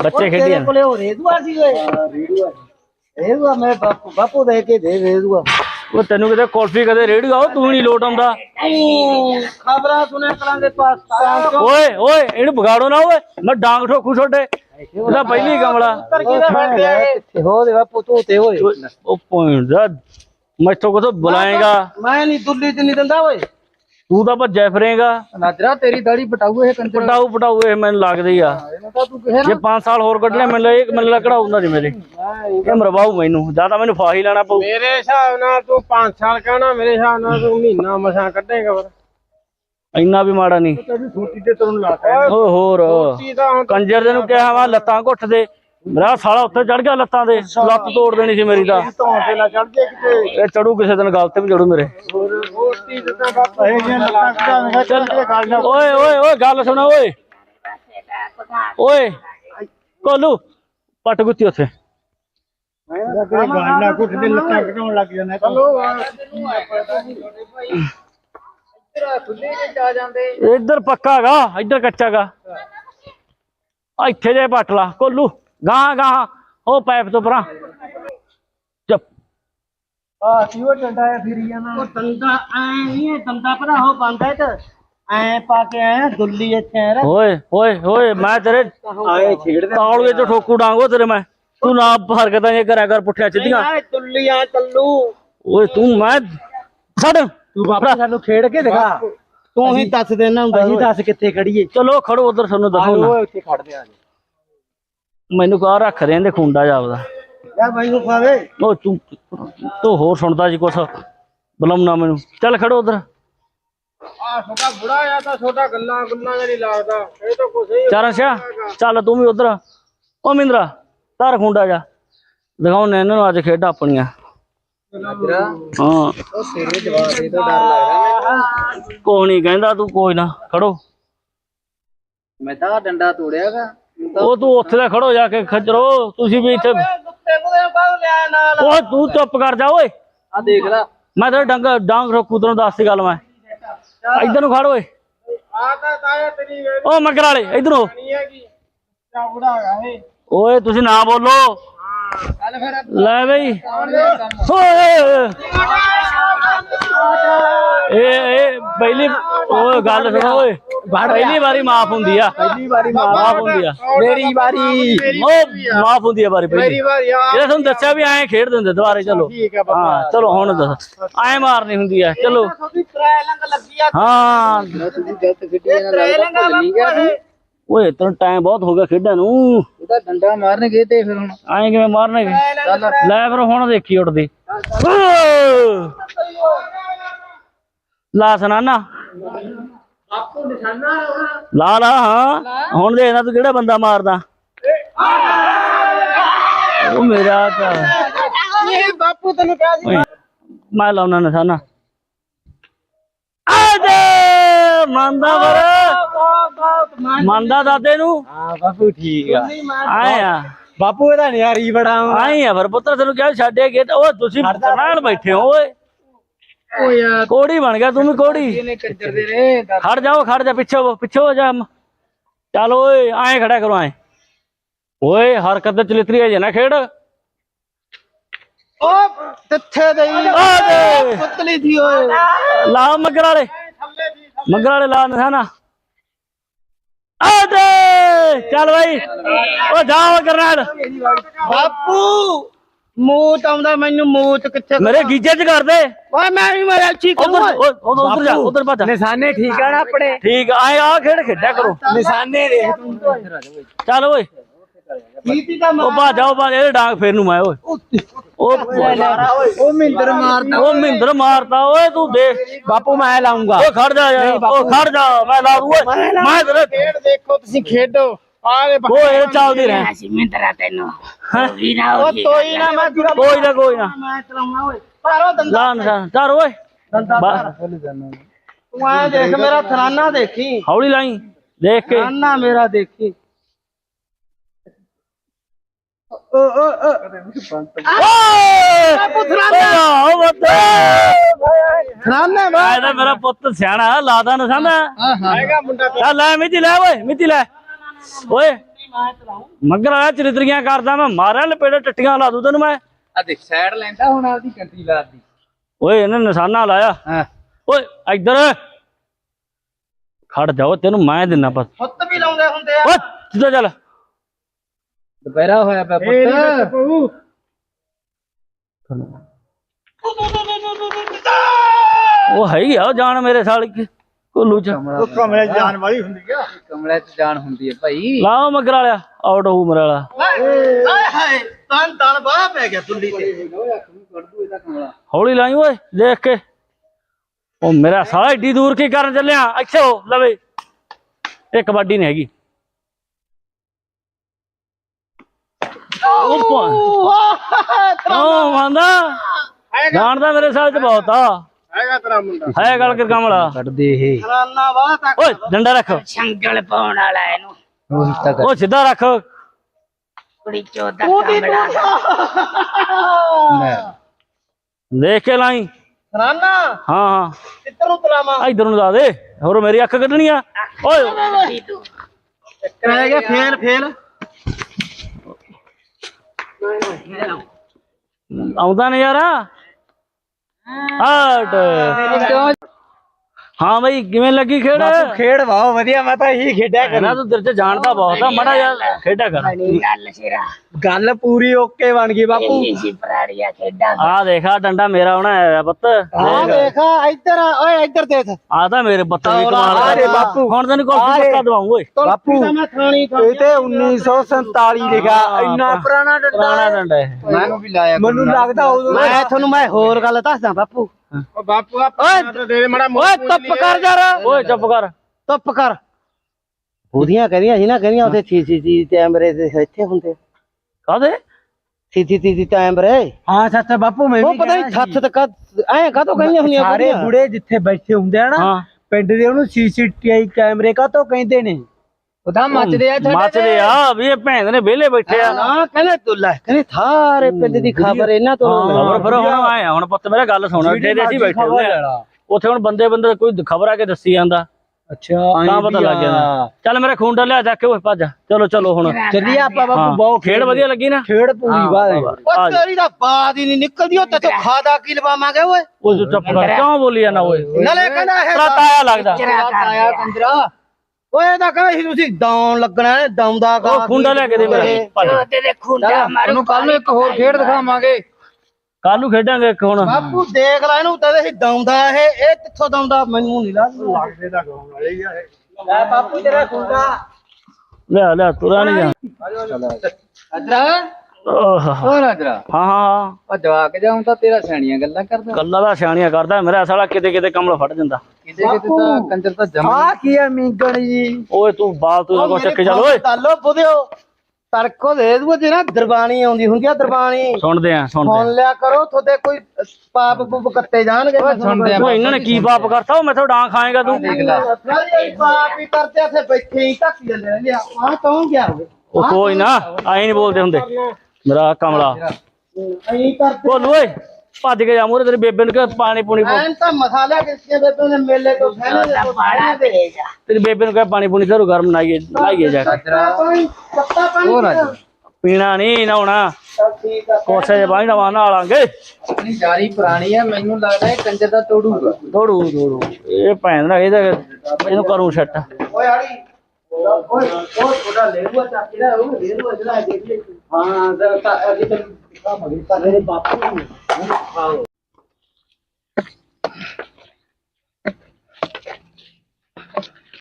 ਬੱਚੇ ਖੇਡੀ ਤੇਰੇ। ਕੋਲੇ ਹੋ ਰੇਦੂਆ ਸੀ ਓਏ। ਰੇਦੂਆ ਮੈਂ ਬਾਪੂ ਬਾਪੂ ਦੇ ਕੇ ਦੇ ਰੇਦੂਆ ਉਹ ਤੈਨੂੰ ਕਿਤੇ ਕੁਲਫੀ ਕਦੇ ਰੇੜੀ ਆਓ ਤੂੰ ਨਹੀਂ ਲੋਟ ਆਉਂਦਾ। ਖਬਰਾਂ ਸੁਣਿਆ ਕਰਾਂਗੇ ਪਾਕਿਸਤਾਨ ਚੋਂ ਓਏ ਓਏ ਇਹਨੂੰ ਵਿਗਾੜੋ ਨਾ ਓਏ। ਮੈਂ ਡਾਂਗ ਠੋਕੂ ਛੋਡੇ ਉਹਦਾ ਪਹਿਲੀ ਕਮਲਾ ਉੱਤਰ ਕਿਹਦਾ ਬੈਠ ਗਿਆ ਇਹ? ਕਿੱਥੇ? ਹੋ ਦੇ ਬਾਪੂ ਤੂੰ ਤੇ ਓਏ ਉਹ ਦਾ ਮੈਥੋਂ ਕਿਥੋਂ ਬੁਲਾਏਗਾ? ਮੈਂ ਨਹੀਂ ਦੁੱਲੀ ਚ ਨਹੀਂ ਦਿੰਦਾ ਓਏ। ਤੂੰ ਤਾਂ ਭੱਜਿਆ ਫਿਰੇਗਾ। ਨਾਜਰਾ ਤੇਰੀ ਦਾੜੀ ਪਟਾਊ ਇਹ ਕੰਜਰ। ਪਟਾਊ ਪਟਾਊ ਇਹ ਮੈਨੂੰ ਲੱਗਦਾ ਆ। ਇਹਨਾਂ ਤੂੰ ਜੇ 5 ਸਾਲ ਹੋਰ ਕੱਢ ਲਿਆ ਮੈਨੂੰ ਇਹ ਮੈਨੂੰ ਲੱਗੜਾ ਹੁੰਦਾ ਜੀ ਮੇਰੇ। ਇਹ ਮਰਵਾਉ ਮੈਨੂੰ। ਜਾਂ ਤਾਂ ਮੈਨੂੰ ਫਾਹੀ ਲੈਣਾ ਪਊ। ਮੇਰੇ ਹਿਸਾਬ ਨਾਲ ਤੂੰ 5 ਸਾਲ ਕਹਿਣਾ ਮੇਰੇ ਹਿਸਾਬ ਨਾਲ ਤੂੰ ਮਹੀਨਾ ਮਸਾਂ ਕੱਢੇਗਾ ਫਿਰ। ਇੰਨਾ ਵੀ ਮਾੜਾ ਨਹੀਂ। ਛੋਟੀ ਤੇ ਤੈਨੂੰ ਲਾਤਾ ਓਏ ਹੋਰ। ਕੰਜਰ ਦੇ ਨੂੰ ਕਿਹਾ ਵਾ। ਲੱਤਾਂ ਘੁੱਟ ਦੇ। ਮੇਰਾ ਸਾਲਾ ਉੱਤੇ ਚੜ ਗਿਆ ਲੱਤਾਂ ਦੇ ਲੱਤ ਤੋੜ ਦੇਣੀ ਸੀ ਮੇਰੀ ਤਾਂ। ਧੌਣ ਤੇ ਨਾ ਚੜ ਜੇ ਕਿਤੇ ਇਹ ਚੜੂ ਕਿਸੇ ਦਿਨ ਗੱਲ ਤੇ ਵੀ ਚੜੂ ਮੇਰੇ। ਓਏ ਓਏ ਓਏ, ਗੱਲ ਸੁਣਾ, ਓਏ। ਓਏ, ਕੋਲੂ, ਪੱਟ ਗੁੱਤੀ ਉੱਥੇ। ਇੱਧਰ ਪੱਕਾ ਕੁੱਟ ਦੇ ਲੱਤਾਂ ਕਢਾਉਣ ਇੱਧਰ ਪੱਕਾਗਾ ਇੱਧਰ ਇੱਥੇ ਜੇ ਪੱਟ ਲਾ, ਕੋਲੂ। ਗਾਂ ਗਾਂ ਉਹ ਪਾਈਪ ਤੋਂ ਪਰਾਂ। ਚੁੱਪ। ਆ ਕੀ ਉਹ ਡੰਡਾ ਆ ਫਿਰੀ ਜਾਣਾ। ਉਹ ਦੰਦਾ ਐ ਨਹੀਂ ਇਹ ਦੰਦਾ ਭਰਾ ਹੋ ਬੰਦਾ ਤੇ। ਐ ਪਾ ਕੇ ਆਇਆ ਦੁੱਲੀ ਇੱਥੇ ਆ ਓਏ ਓਏ ਓਏ ਮੈਂ ਤੇਰੇ ਆਏ ਖੇਡਦੇ ਤਾਲੂਏ ਚ ਠੋਕੂ ਡਾਂਗੋ ਤੇਰੇ ਮੈਂ। ਤੂੰ ਨਾ ਹਰਕਤਾਂ ਜੇ ਕਰਿਆ ਕਰ ਪੁੱਠਿਆ ਸਿੱਧੀਆਂ। ਐ ਦੁੱਲੀਆਂ ਚੱਲੂ। ਓਏ ਤੂੰ ਮੈਂ ਛੱਡ। ਤੂੰ ਬਾਪੂ ਸਾਨੂੰ ਖੇਡ ਕੇ ਦਿਖਾ। ਤੂੰ ਹੀ ਦੱਸ ਦੇਣਾ ਹੁੰਦਾ ਅਸੀਂ ਦੱਸ ਕਿੱਥੇ ਖੜੀਏ। ਚਲੋ ਖੜੋ ਉਧਰ ਤੁਹਾਨੂੰ ਦੱਸੋ ਨਾ। ਓਏ ਉੱਥੇ ਖੜਦੇ ਆ ਮੈਨੂੰ ਕਹਾ ਰੱਖ ਦੇ ਇਹਦੇ ਖੁੰਡਾ ਜਾਪਦਾ ਯਾ ਬਾਈ ਨੂੰ ਖਾਵੇ ਉਹ ਤੂੰ ਤੂੰ ਹੋਰ ਸੁਣਦਾ ਜੀ ਕੁਛ ਬੁਲਾਉਣਾ ਮੈਨੂੰ। ਚੱਲ ਖੜੋ ਉਧਰ। ਆ ਛੋਟਾ ਬੁੜਾ ਆ ਤਾਂ ਛੋਟਾ ਗੱਲਾਂ ਗੁੱਲਾਂ ਨਹੀਂ ਲੱਗਦਾ। ਇਹ ਤਾਂ ਕੁਛ ਹੀ ਚਾਰਨ ਸਿਆ ਚੱਲ ਤੂੰ ਵੀ ਉਧਰ ਉਹ ਮਿੰਦਰਾ ਧਰ ਖੁੰਡਾ ਜਾ। ਦਿਖਾਉਣੇ ਇਹਨਾਂ ਨੂੰ ਅੱਜ ਖੇਡਾਂ ਆਪਣੀਆਂ। ਮਾਜਰਾ ਹਾਂ। ਉਹ ਤੇਰੇ ਜਵਾਬ ਦੇ ਤੋਂ ਡਰ ਲੱਗਦਾ ਮੈਨੂੰ। ਕੋਈ ਨਹੀਂ ਕਹਿੰਦਾ ਤੂੰ ਕੋਈ ਨਾ ਖੜੋ। ਮੈਂ ਤਾਂ ਡੰਡਾ ਤੋੜਿਆਗਾ ਉਹ ਤੂੰ ਉੱਥੇ ਦਾ ਖੜੋ ਜਾ ਕੇ ਖੱਜਰੋ ਤੁਸੀਂ ਵੀ ਇੱਥੇ ਕੁੱਤੇ ਕੁੱਤੇ ਬਾਗ ਲਿਆ ਨਾਲ। ਉਹ ਤੂੰ ਚੁੱਪ ਕਰ ਜਾ ਓਏ। ਆ ਦੇਖ ਲੈ। ਮੈਂ ਤੇਰੇ ਡੰਗ ਡਾਂਗ ਰੋਕੂ ਤੈਨੂੰ ਦੱਸਦੀ ਗੱਲ ਮੈਂ। ਇੱਧਰ ਨੂੰ ਖੜ ਓਏ। ਆ ਤਾਂ ਤਾਇਆ ਤੇਰੀ ਓ ਮਗਰ ਵਾਲੇ ਇੱਧਰ ਇਹ। ਓਏ ਤੁਸੀਂ ਨਾ ਬੋਲੋ। ਲੈ ਬਈ। ਓਏ। ਇਹ ਇਹ ਪਹਿਲੀ ਓਏ ਗੱਲ ਸੁਣੋ ਓਏ। ਪਹਿਲੀ ਵਾਰੀ ਮਾਫ ਹੁੰਦੀ ਆ। ਪਹਿਲੀ ਵਾਰੀ ਮਾਫ ਹੁੰਦੀ ਆ। ਮੇਰੀ ਵਾਰੀ। ਉਹ ਮਾਫ ਹੁੰਦੀ ਆ ਵਾਰੀ ਪਹਿਲੀ। ਮੇਰੀ ਵਾਰੀ ਆ ਇਹ ਤੁਹਾਨੂੰ ਦੱਸਿਆ ਵੀ ਐਂ ਖੇਡ ਦਿੰਦੇ ਦੁਬਾਰੇ ਚਲੋ। ਠੀਕ ਆ ਬਾਬਾ। ਹਾਂ ਚਲੋ ਹੁਣ ਦੱਸ। ਐਂ ਮਾਰਨੀ ਹੁੰਦੀ ਆ ਚਲੋ। ਤੁਹਾਡੀ ਟ੍ਰਾਇਲੰਗ ਲੱਗੀ ਆ। ਹਾਂ। ਗਲਤ ਨਹੀਂ ਗਿਆ ਓਏ ਤੈਨੂੰ ਟਾਈਮ ਬਹੁਤ ਹੋ ਗਿਆ ਖੇਡਾਂ ਨੂੰ। ਇਹਦਾ ਡੰਡਾ ਮਾਰਨਗੇ ਤੇ ਫਿਰ ਹੁਣ। ਐਂ ਕਿਵੇਂ ਮਾਰਨਗੇ? ਲੈ ਫਿਰ ਹੁਣ ਦੇਖੀ ਉੱਡਦੀ। ਲਾ ਸੁਨਾਨਾ। ਬਾਪੂ ਨਿਸ਼ਾਨਾ ਲਾ ਲਾ ਹਾਂ। ਹੁਣ ਦੇਖਦਾ ਤੂੰ ਕਿਹੜਾ ਬੰਦਾ ਮਾਰਦਾ। ਉਹ ਮੇਰਾ ਤਾਂ ਇਹ ਬਾਪੂ ਤੈਨੂੰ ਕਿਹਾ ਸੀ। ਮੈਂ ਲਾਉਣਾ ਨਿਸ਼ਾਨਾ। ਆ ਦੇ ਮੰਨਦਾ ਵਰ ਮੰਨਦਾ ਦਾਦੇ ਨੂੰ? ਹਾਂ ਬਾਪੂ ਠੀਕ ਆ। ਆਏ ਆ। ਬਾਪੂ ਇਹਦਾ ਨਿਆਰੀ ਬੜਾ ਆਏ ਆ ਫਿਰ ਪੁੱਤਰ ਤੈਨੂੰ ਕਿਹਾ ਛੱਡੇ ਗਏ ਤੇ ਉਹ ਤੁਸੀਂ ਨਾਲ ਬੈਠੇ ਹੋ ਓਏ। ਓ ਯਾਰ ਕੋੜੀ ਬਣ ਗਿਆ ਤੂੰ ਵੀ ਕੋੜੀ। ਦੇ ਖੜ ਜਾਓ ਖੜ ਜਾ ਪਿੱਛੇ ਪਿੱਛੇ ਹੋ ਜਾ। ਚੱਲ ਓਏ ਐਂ ਖੜਾ ਕਰੋ ਐਂ ਓਏ ਹਰਕਤ ਤੇ ਚਲਿਤਰੀ ਹੈ ਜੇ ਨਾ ਖੇਡ। ਓ ਆ ਦੇ। ਪੁੱਤਲੀ ਥੀ ਓਏ। ਲਾ ਮਗਰ ਵਾਲੇ। ਮਗਰ ਵਾਲੇ ਲਾ ਨਿਸ਼ਾਨਾ ਆ ਦੇ ਚੱਲ ਬਾਈ। ਓ ਜਾ ਕਰਨਾਲ। ਬਾਪੂ ਮੂਤ ਆਉਂਦਾ ਮੈਨੂੰ ਮੂਤ ਕਿੱਥੇ ਮੇਰੇ ਗੀਜੇ ਚ ਕਰ ਦੇ। ਓਏ ਮੈਂ ਵੀ ਮੇਰਾ ਅੱਛੀ ਉਧਰ ਉਧਰ ਜਾ ਉਧਰ ਭੱਜ ਨਿਸ਼ਾਨੇ ਠੀਕ ਆ ਨਾ ਆਪਣੇ? ਠੀਕ ਆਏ ਆ ਖੇਡ ਖੇਡਿਆ ਕਰੋ। ਨਿਸ਼ਾਨੇ ਦੇਖ। ਤੂੰ ਚੱਲ ਓਏ। ਕੀਤੀ ਦਾ ਉਹ ਭੱਜ ਜਾਓ ਭੱਜ ਇਹਦੇ ਡਾਂਗ ਫੇਰ ਨੂੰ ਮੈਂ ਓਏ। ਉਹ ਉਹ ਮਿੰਦਰ ਮਾਰਦਾ ਉਹ ਮਹਿੰਦਰ ਮਾਰਦਾ ਓਏ ਤੂੰ ਦੇਖ। ਬਾਪੂ ਮੈਂ ਲਾਉਂਗਾ। ਓ ਖੜ ਜਾ ਯਾਰ ਓ ਖੜ ਜਾ ਮੈਂ ਲਾ ਦੂ ਓਏ। ਮੈਂ ਤੇਰੇ ਖੇਡ ਦੇਖੋ ਤੁਸੀਂ ਖੇਡੋ। ਆ ਦੇ ਓ ਇਹ ਚੱਲਦੀ ਰਹਿ। ਅਸੀਂ ਮਿੰਦਰਾ ਤੈਨੂੰ। ਵੀ ਨਾ ਹੋਈ ਤੋਈ ਨਾ ਮੈਂ ਕੋਈ ਨਾ ਕੋਈ ਨਾ। ਮੈਂ ਚਲਾਉਣਾ ਓਏ। ਪਾਰੋ ਦੰਦਾ ਨਿਸ਼ਾਨ ਧਰ। ਓਏ। ਦੰਦਾ ਬਾ- ਤੂੰ ਐ ਦੇਖ ਮੇਰਾ ਥਰਾਨਾ ਦੇਖੀ। ਹੌਲੀ ਲਾਈ। ਦੇਖ ਕੇ। ਥਰਾਨਾ ਮੇਰਾ ਦੇਖੀ। ਓ ਓ ਓ ਓਏ ਪੁੱਤਰਾ ਓ ਬੱਤੇ ਥਰਾਨਾ ਵਾ ਐ ਤਾਂ ਮੇਰਾ ਪੁੱਤ ਸਿਆਣਾ ਲਾਦਾ ਨਿਸ਼ਾਨਾ। ਹੈਗਾ ਮੁੰਡਾ ਚੱਲ ਲੈ ਮਿੱਟੀ ਲੈ ਓਏ ਮਿੱਟੀ ਲੈ। ਓਏ ਮਗਰ ਆ ਚਰਿਤਰੀਆਂ ਕਰਦਾ ਮੈਂ ਮਾਰਿਆ ਲਪੇੜੇ ਟੱਟੀਆਂ ਲਾ ਦੂ ਤੈਨੂੰ ਮੈਂ। ਆ ਦੇਖ ਸਾਈਡ ਲੈਂਦਾ ਹੁਣ ਆਪਦੀ ਕੰਟਰੀ ਲਾਦੀ ਓਏ ਇਹਨੇ ਨਿਸ਼ਾਨਾ ਲਾਇਆ। ਹਾਂ। ਓਏ ਇੱਧਰ। ਖੜ ਜਾਓ ਤੈਨੂੰ ਮੈਂ ਦਿੰਨਾ ਪਤ ਫੁੱਤ ਵੀ ਲਾਉਂਦੇ ਹੁੰਦੇ ਆ। ਓਏ ਸਿੱਧਾ ਚੱਲ। ਦੁਪਹਿਰਾ ਹੋਇਆ ਪਿਆ ਪੁੱਤ। ਉਹ ਹੈ ਹੀ ਆ ਜਾਨ ਮੇਰੇ ਸਾਲ ਕੀ ਕੋਲੂ ਚ। ਕਮਰੇ ਜਾਣ ਵਾਲੀ ਹੁੰਦੀ ਆ। ਕਮਲੇ ਚ ਜਾਨ ਹੁੰਦੀ ਹੈ ਭਾਈ। ਲਾਓ ਮਗਰ ਵਾਲਿਆ ਆਊਟ ਹੋਊ ਮੇਰੇ ਵਾਲਾ। ਆਏ ਹਾਏ ਤਨ ਤਨ ਬਾਹ ਪੈ ਗਿਆ ਤੁੱਲੀ ਤੇ। ਹੌਲੀ ਲਾਈ ਓਏ ਦੇਖ ਕੇ। ਉਹ ਮੇਰਾ ਸਾਲਾ ਏਡੀ ਦੂਰ ਕੀ ਕਰਨ ਚੱਲਿਆ? ਇੱਥੇ ਹੋ ਲਵੇ। ਇਹ ਕਬੱਡੀ ਨਹੀਂ ਹੈਗੀ। ਉਹ ਉਹ ਮੰਦਾ ਜਾਣਦਾ ਮੇਰੇ ਸਾਲ ਚ ਬਹੁਤ ਆ। ਹੈਗਾ ਤੇਰਾ ਮੁੰਡਾ। ਹੈ ਗੱਲ ਕਰ ਕਮਲਾ। ਕੱਢਦੇ ਇਹ। ਥਰਾਨਾ ਵਾਹ ਤੱਕ ਓਏ ਡੰਡਾ ਰੱਖ। ਸ਼ੰਗਲ ਪਾਉਣ ਵਾਲਾ ਇਹਨੂੰ। ਉਹੀ ਸਿੱਧਾ ਰੱਖ। ਕੁੜੀ ਚੋਦਾ ਕਾਮੜਾ ਦੇਖ ਕੇ ਲਾਈ। ਥਰਾਨਾ ਹਾਂ। ਹਾਂ ਕਿੱਧਰ ਨੂੰ ਤਲਾਵਾਂ? ਇਧਰ ਨੂੰ ਲਾ ਦੇ। ਹੋਰ ਮੇਰੀ ਅੱਖ ਕੱਢਣੀ ਆ। ਓਏ। ਰਹਿ ਗਿਆ ਫੇਲ ਫੇਲ। ਆਉਂਦਾ ਨਜ਼ਾਰਾ? ਹਟ ਹਾਂ ਬਈ ਕਿਵੇਂ ਲੱਗੀ ਖੇਡ? ਖੇਡ ਬਹੁਤ ਵਧੀਆ ਮੈਂ ਤਾਂ ਇਹੀ ਖੇਡਿਆ ਇਹਨਾਂ ਤੂੰ ਤੇਰੇ ਚ ਜਾਣਦਾ ਬਹੁਤ ਆ ਮੜਾ ਯਾਰ ਖੇਡਿਆ ਕਰ। ਗੱਲ ਸਿਰਾ। ਗੱਲ ਪੂਰੀ ਓਕੇ ਬਣ ਗਈ ਬਾਪੂ। ਇਹ ਜੀ ਪ੍ਰਾੜੀਆਂ ਖੇਡਾਂ। ਆ ਦੇਖਾ ਡੰਡਾ ਮੇਰਾ ਬਣਾਇਆ ਹੋਇਆ ਪੁੱਤ। ਆ ਦੇਖ। ਇੱਧਰ ਓਏ ਇੱਧਰ ਦੇਖ। ਆ ਤਾਂ ਮੇਰੇ ਪੁੱਤ ਦੀ ਕਮਾਲ ਆ ਰੇ। ਬਾਪੂ। ਹੁਣ ਤੈਨੂੰ ਕੋਈ। ਪੱਕਾ ਦਵਾਉਂ ਓਏ। ਬਾਪੂ ਤਾਂ ਇਹ ਤੇ 1947 ਲਿਖਿਆ ਇੰਨਾ ਪੁਰਾਣਾ ਡੰਡਾ ਪੁਰਾਣਾ ਡੰਡਾ ਮੈਨੂੰ ਵੀ ਲਾਇਆ ਮੈਨੂੰ ਲੱਗਦਾ ਉਦੋਂ ਮੈਂ ਤੁਹਾਨੂੰ ਮੈਂ ਹੋਰ ਗੱਲ ਦੱਸਦਾ ਬਾਪੂ। ਬਾਪੂ ਓਏ ਦੇ ਮੜਾ ਓਏ ਚੁੱਪ ਕਰ ਯਾਰ। ਓਏ ਚੁੱਪ ਕਰ। ਚੁੱਪ ਕਰ। ਉਹਦੀਆਂ ਕਹਿੰਦੀਆਂ ਸੀ ਨਾ ਕਹਿੰਦੀਆਂ ਉੱਥੇ ਸੀਸੀਟੀਵੀ ਕੈਮਰੇ ਦੇ ਇੱਥੇ ਹੁੰਦੇ। ਕਾਦੇ ਸੀਸੀਟੀਵੀ ਕੈਮਰੇ ਹਾਂ ਸੱਚ ਬਾਪੂ ਮੈਂ ਉਹ ਪਤਾ ਨਹੀਂ ਛੱਤ ਤੱਕ ਐ ਕਾਹਤੋਂ ਕਹਿੰਦੀਆਂ ਹੁੰਦੀਆਂ ਸਾਰੇ? ਬੁੜੇ ਜਿੱਥੇ ਬੈਠੇ ਹੁੰਦੇ ਆ ਨਾ ਪਿੰਡ ਦੇ ਉਹਨੂੰ ਸੀਸੀਟੀਆਈ ਕੈਮਰੇ ਕਾ ਤੋਂ ਕਹਿੰਦੇ ਨੇ? ਉਹ ਤਾਂ ਮੱਚਦੇ ਆ ਮੱਚਦੇ ਆ ਵੀ ਇਹ ਭੈਣ ਦੇ ਵਿਹਲੇ ਬੈਠੇ ਆ। ਨਾ ਕਹਿੰਦੇ ਤੂੰ ਲੈ ਕਹਿੰਦੇ ਥਾਰੇ ਪਿੰਡ ਦੀ ਖਬਰ ਇਹਨਾਂ ਤੋਂ ਖਬਰ ਫਿਰ ਹੁਣ ਆਇਆ ਹੁਣ ਪੁੱਤ ਮੇਰਾ ਗੱਲ ਸੁਣ ਅੱਡੇ ਦੇ ਅਸੀਂ ਬੈਠੇ ਹੁੰਦੇ ਆ। ਉੱਥੇ ਹੁਣ ਬੰਦੇ ਬੰਦੇ ਕੋਈ ਖਬਰ ਆ ਕੇ ਦੱਸੀ ਜਾਂਦਾ। ਅੱਛਾ ਤਾਂ ਪਤਾ ਲੱਗ ਜਾਂਦਾ। ਚੱਲ ਮੇਰਾ ਖੂਨ ਡਲਿਆ ਜਾ ਕੇ ਓਏ ਭੱਜ ਚਲੋ ਚਲੋ ਹੁਣ। ਚੱਲੀਏ ਆਪਾਂ ਬਾਪੂ ਬਹੁਤ ਖੇਡ ਵਧੀਆ ਲੱਗੀ ਨਾ? ਖੇਡ ਪੂਰੀ ਹੈ ਉਹ ਤੇਰੀ ਦਾ ਬਾਦ ਹੀ ਨਹੀਂ ਨਿਕਲਦੀ ਉਹ ਤੇ ਖਾਦਾ ਕੀ ਲਵਾਵਾਂਗੇ ਓਏ? ਉਹ ਚੁੱਪ ਕਰ ਕਿਉਂ ਬੋਲੀ ਜਾਂਦਾ ਓਏ? ਨਾਲੇ ਕਹਿੰਦਾ ਇਹ ਤੇਰਾ ਤਾਇਆ ਲੱਗਦਾ। ਆਇਆ ਕੰਜਰਾ ਓਏ ਇਹ ਤਾਂ ਕਹਿੰਦਾ ਸੀ ਤੁਸੀਂ ਡਾਉਣ ਲੱਗਣਾ ਨੇ ਡਾਉਂਦਾ ਉਹ ਖੁੰਡਾ ਲੈ ਕੇ ਦੇ ਮੇਰਾ। ਭੱਜ ਤੇਰੇ ਖੁੰਡਾ ਮਾਰੂ ਉਹਨੂੰ ਕੱਲ ਨੂੰ ਇੱਕ ਹੋਰ ਖੇਡ ਦਿਖਾਵਾਂਗੇ। ਕੱਲ ਨੂੰ ਖੇਡਾਂਗੇ ਇੱਕ ਹੁਣ। ਬਾਪੂ ਦੇਖ ਲੈ ਇਹਨੂੰ ਤੇ ਅਸੀਂ ਡਾਉਂਦਾ ਇਹ ਇਹ ਕਿੱਥੋਂ ਡਾਉਂਦਾ ਮੈਨੂੰ ਨਹੀਂ ਲੱਗਦਾ। ਲੈ ਬਾਪੂ ਤੇਰਾ ਖੁੰਡਾ। ਲੈ ਲੈ ਤੁਰਾ ਨਹੀਂ ਜਾ ਅਜਰਾ ਓਹ, ਹੋਰ ਅਜਰਾ ਹਾਂ ਹਾਂ ਉਹ ਜਵਾਕ ਜਾਉਂ ਤਾਂ ਤੇਰਾ ਸਿਆਣੀਆਂ ਗੱਲਾਂ ਕਰਦਾ। ਦਾ ਸਿਆਣੀਆਂ ਕਰਦਾ ਮੇਰਾ ਸਾਲਾ ਕਿਤੇ ਕਿਤੇ ਕਮਲ ਫੜ ਜਾਂਦਾ ਕਿਤੇ ਕਿਤੇ ਤਾਂ ਕੰਜਰ ਤਾਂ ਜਮਾ ਆ ਕੀ ਹੈ ਮਿੰਗਣ ਜੀ? ਓਏ ਤੂੰ ਬਾਲ ਤੂੰ ਕੋ ਚੱਕ ਚੱਲ ਓਏ। ਤਾਲੋ ਬੁਧਿਓ ਤੜਕੋ ਦੇ ਦੂ ਜੇ ਨਾ ਦਰਬਾਨੀ ਆਉਂਦੀ ਹੁੰਦੀ ਆ ਦਰਬਾਨੀ ਸੁਣਦੇ ਆ ਸੁਣਦੇ ਸੁਣ ਲਿਆ ਕਰੋ ਤੁਹਾਡੇ ਕੋਈ ਪਾਪ ਪੂਪ ਕੱਟੇ ਜਾਣਗੇ। ਸੁਣਦੇ ਆ। ਓਏ ਇਹਨਾਂ ਨੇ ਕੀ ਪਾਪ ਕਰਤਾ? ਉਹ ਮੈਥੋਂ ਡਾਂ ਖਾਏਗਾ ਤੂੰ। ਦੇਖ ਲੈ। ਸਾਰੇ ਪਾਪ ਹੀ ਕਰਦੇ ਇੱਥੇ ਬੈਠੇ ਹੀ ਧੱਕ ਜਾਂਦੇ ਰਹਿੰਦੇ ਆ। ਆ ਕੌਣ ਗਿਆ ਹੋਵੇ? ਉਹ ਕੋਈ ਨਾ ਆਈ ਨਹੀਂ ਬੋਲਦੇ ਹੁੰਦੇ। ਮੇਰਾ ਕਮਲਾ। ਅਹੀਂ ਕਰਦੇ ਬੋਲ ਓਏ ਭੱਜ ਕੇ ਜਾ ਮੂਰੇ ਤੇਰੀ ਬੇਬੇ ਨੂੰ ਕਿ ਪਾਣੀ ਪੂਣੀ ਪਾ- ਐਨ ਤਾਂ ਮਸਾਲਾ ਕਿਸਕੇ ਬੇਬੇ ਨੇ ਮੇਲੇ ਤੋਂ ਫੈਲੇ ਦੇ ਤੋਂ ਬਾੜਾ ਦੇ ਜਾ। ਤੇਰੀ ਬੇਬੇ ਨੂੰ ਕਹ ਪਾਣੀ ਪੂਣੀ ਘਰੋਂ ਗਰਮ ਨਾਈਏ ਲਾਈਏ ਜਾ ਕੇ। ਅਜਰਾ ਪਾਣੀ ਪੱਤਾ ਪਾਣੀ ਹੋਰ ਅੱਜ ਪੀਣਾ। ਨਹੀਂ ਨਹਾਉਣਾ। ਆ ਕੋਸੇ ਦੇ ਪਾਣੀ ਨਵਾ ਨਾ ਲਾਂਗੇ। ਆਪਣੀ ਜਾਰੀ ਪੁਰਾਣੀ ਹੈ ਮੈਨੂੰ ਲੱਗਦਾ ਇਹ ਕੰਜਰ ਦਾ ਤੋੜੂਗਾ। ਦੋੜੂ ਦੋੜੂ ਇਹ ਭੈਣ ਦਾ ਇਹਦਾ ਇਹਨੂੰ ਕਰੂੰ ਛੱਟ ਓਏ ਆੜੀ। ਓਏ ਉਹ ਥੋੜਾ ਲੈ ਲੂਆ ਚੱਕ ਉਹ ਲੈ ਲੂਆ ਜਿਹੜਾ ਦੇਖ ਲੈ ਹਾਂ ਜ਼ਰਾ ਤਾਂ ਅੱਗੇ ਤੱਕ ਦਿਖਾਵਾਂਗੇ ਤਾਂ ਮੇਰੇ ਬਾਪੂ ਨੂੰ